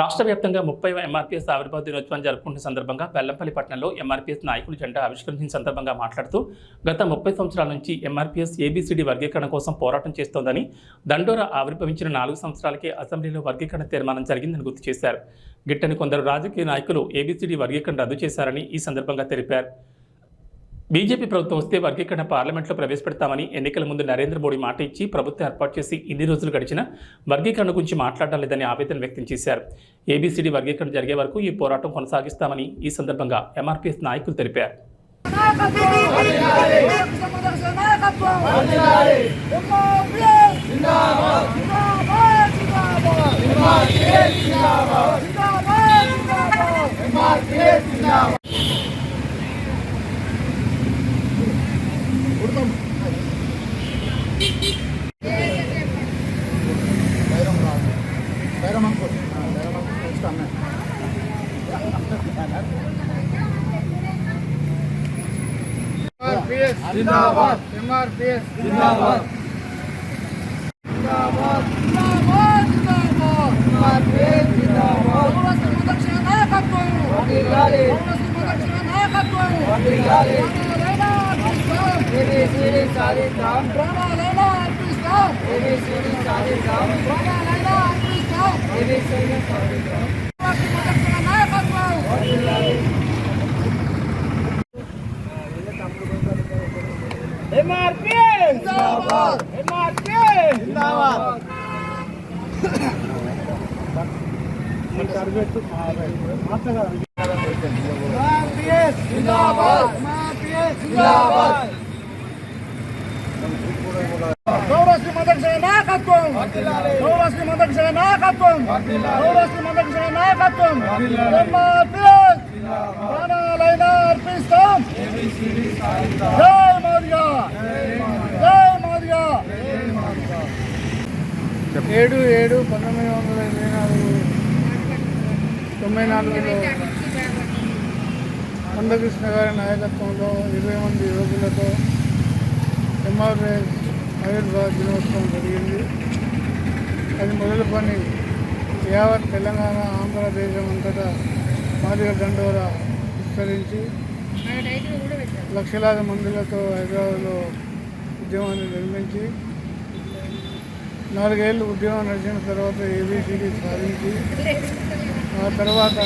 రాష్ట్ర వ్యాప్తంగా ముప్పై ఎంఆర్పీఎస్ ఆవిర్భావ దినోత్సవం జరుపుకుంటున్న సందర్భంగా బెల్లంపల్లి పట్టణంలో ఎంఆర్పీఎస్ నాయకులు జెండా ఆవిష్కరించిన సందర్భంగా మాట్లాడుతూ గత ముప్పై సంవత్సరాల నుంచి ఎంఆర్పీఎస్ ఏబీసీడీ వర్గీకరణ కోసం పోరాటం చేస్తోందని దండోరా ఆవిర్భవించిన నాలుగు సంవత్సరాలకే అసెంబ్లీలో వర్గీకరణ తీర్మానం జరిగిందని గుర్తు చేశారు. గిట్టని కొందరు రాజకీయ నాయకులు ఏబీసీడీ వర్గీకరణ రద్దు చేశారని ఈ సందర్భంగా తెలిపారు. బీజేపీ ప్రభుత్వం వస్తే వర్గీకరణ పార్లమెంట్లో ప్రవేశపెడతామని ఎన్నికల ముందు నరేంద్ర మోడీ మాట ఇచ్చి ప్రభుత్వం ఏర్పాటు చేసి ఇన్ని రోజులు గడిచిన వర్గీకరణ గురించి మాట్లాడడం లేదని ఆవేదన వ్యక్తం చేశారు. ఏబీసీడీ వర్గీకరణ జరిగే వరకు ఈ పోరాటం కొనసాగిస్తామని ఈ సందర్భంగా ఎంఆర్పీఎస్ నాయకులు తెలిపారు. ఎంఆర్పిఎస్ జిందాబాద్. ఎంఆర్పిఎస్ జిందాబాద్. జిందాబాద్. జిందాబాద్ జిందాబాద్. ఎంఆర్పిఎస్ జిందాబాద్. పౌరస్త్య ప్రదక్షిణ నాయకత్వం. వర్ధిల్లాలి పౌరస్త్య ప్రదక్షిణ నాయకత్వం. వర్ధిల్లాలి ఏబీసీడీ సాధిద్దాం. ప్రాణాలైనా అర్పిస్తాం. ఏబీసీడీ సాధిద్దాం. ప్రాణాలైనా అర్పిస్తాం. ఏబీసీడీ సాధిద్దాం పౌరస్త్య ప్రదక్షిణ నాయకత్వం వర్ధిల్లాలి ఎంఆర్పిఎస్ జిందాబాద్ పౌరస్త్య మదక్షయ నాయకత్వం పౌరస్త్య మదక్షయ నాయకత్వం పౌరస్త్య మదక్షయ నాయకత్వం ప్రాణాలైనా అర్పిస్తాం జై మోదిగా జై మోదిగా ఏడు ఏడు పంతొమ్మిది వందల ఇరవై నాలుగు తొంభై నాలుగులో మందకృష్ణ గారి నాయకత్వంలో ఇరవై మంది యువకులతో ఎంఆర్ఎస్ ఆయుర్వేద దినోత్సవం జరిగింది. అది మొదలు పని యావత్ తెలంగాణ ఆంధ్రదేశం అంతటా మాదిగ దండోరా విస్తరించి లక్షలాది మందులతో హైదరాబాద్లో ఉద్యమాన్ని నిర్మించి నాలుగేళ్ళు ఉద్యమం నడిచిన తర్వాత ఏబిసిడి సాధించి ఆ తర్వాత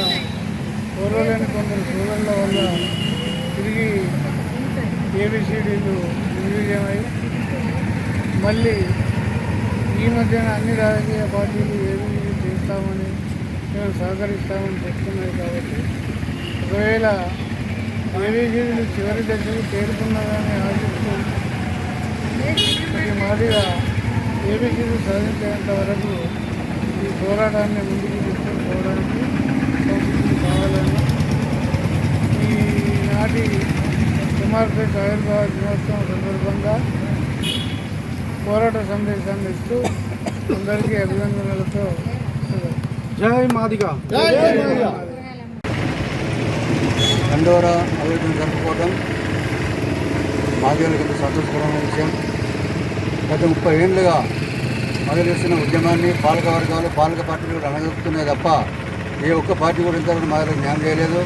పూర్వలేని కొందరు సోదరుల వల్ల తిరిగి ఏబిసిడీలు నిర్వీర్యమై మళ్ళీ ఈ మధ్యన అన్ని రాజకీయ పార్టీలు ఏబిసిడి చేస్తామని మేము సహకరిస్తామని చెప్తున్నాయి కాబట్టి ఒకవేళ ఏబిసిడీలు చివరి దశకు చేరుకున్నదని ఆశిస్తూ ఈ మాదిగా ఏబిసిడి సాధించేంత వరకు ఈ పోరాటాన్ని ముందుకు తీసుకొని పోవడానికి సంస్కృతి కావాలని ఈనాటి కుమార్తె ఆయుర్వేద దినోత్సవం సందర్భంగా పోరాట సందేశాన్ని ఇస్తూ అందరికీ అభినందనలతో జై మాదిగా. దండోరా అభివృద్ధిని జరుపుకోవడం మాదిగలకు సంతోషకరమైన విషయం. గత ముప్పై ఏళ్ళుగా చేసిన ఉద్యమాన్ని పాలక వర్గాలు పాలక పార్టీలు రణగొక్కుతున్నాయి తప్ప ఏ ఒక్క పార్టీ కూడా ఇంతవరకు మాదిరికి న్యాయం చేయలేదు.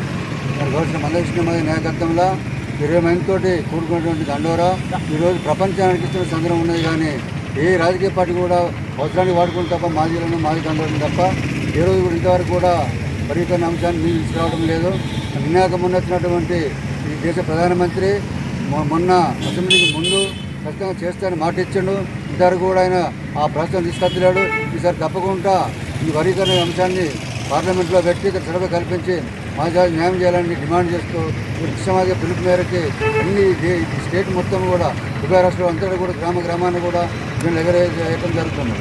మరి గౌరవ మందకృష్ణ మాది నాయకత్వంలో ఇరవై మందితోటి కూడుకున్నటువంటి దండోరా ఈరోజు ప్రపంచానికి ఇచ్చిన సందర్భం ఉన్నది కానీ ఏ రాజకీయ పార్టీ కూడా అవసరానికి వాడుకుని తప్ప మాజీలను మాజీ దండోరం తప్ప ఏ రోజు కూడా ఇంతవరకు కూడా పరిగణ అంశాన్ని మీరు తీసుకురావడం లేదు. నిన్నాక మొన్న వచ్చినటువంటి ఈ దేశ ప్రధానమంత్రి మొన్న అసెంబ్లీకి ముందు ఖచ్చితంగా చేస్తానని మాట ఇచ్చిండు. ఇద్దరు కూడా ఆయన ఆ ప్రశ్న తీసుకొచ్చలేడు ఈసారి తప్పకుండా ఈ వర్గీకరణ అంశాన్ని పార్లమెంట్లో పెట్టి ఇక్కడ చొరవ కల్పించి మా జాతి న్యాయం చేయాలని డిమాండ్ చేస్తూ కృష్ణమాదిగా పిలుపు మేరకి అన్ని స్టేట్ మొత్తం కూడా ఉభయ రాష్ట్రాలు అంతటా కూడా గ్రామ గ్రామాన్ని కూడా మేము ఎగరేయటం జరుగుతుంది.